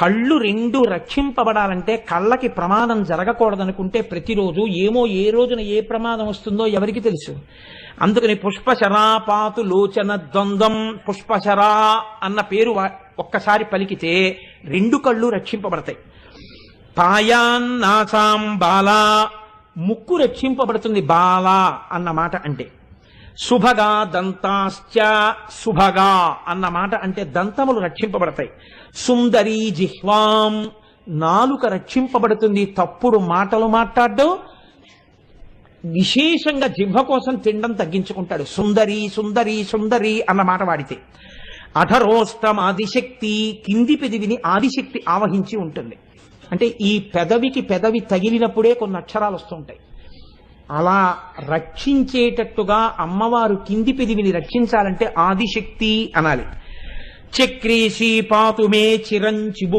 కళ్ళు రెండు రక్షింపబడాలంటే కళ్ళకి ప్రమాదం జరగకూడదనుకుంటే ప్రతిరోజు ఏమో ఏ రోజున ఏ ప్రమాదం వస్తుందో ఎవరికి తెలుసు. అందుకని పుష్పశరాపాతు లోచన ద్వంద్వం పుష్పశరా అన్న పేరు ఒక్కసారి పలికితే రెండు కళ్ళు రక్షింపబడతాయి. పాయాన్నాసాం బాలా ముక్కు రక్షింపబడుతుంది బాలా అన్న మాట అంటే. శుభగా దంతాశ్చ శుభగా అన్న మాట అంటే దంతములు రక్షింపబడతాయి. సుందరి జిహ్వాం నాలుక రక్షింపబడుతుంది. తప్పుడు మాటలు మాట్లాడడం విశేషంగా జిహ్వ కోసం తినడం తగ్గించుకుంటాడు. సుందరి సుందరి సుందరి అన్న మాట వాడితే. అధరోష్టం ఆదిశక్తి కింది పెదివిని ఆదిశక్తి ఆవహించి ఉంటుంది. అంటే ఈ పెదవికి పెదవి తగిలినప్పుడే కొన్ని అక్షరాలు వస్తుంటాయి అలా రక్షించేటట్టుగా అమ్మవారు కింది పెదివిని రక్షించాలంటే ఆదిశక్తి అనాలి. చక్రీశీ పాతుమే చిరంచిబు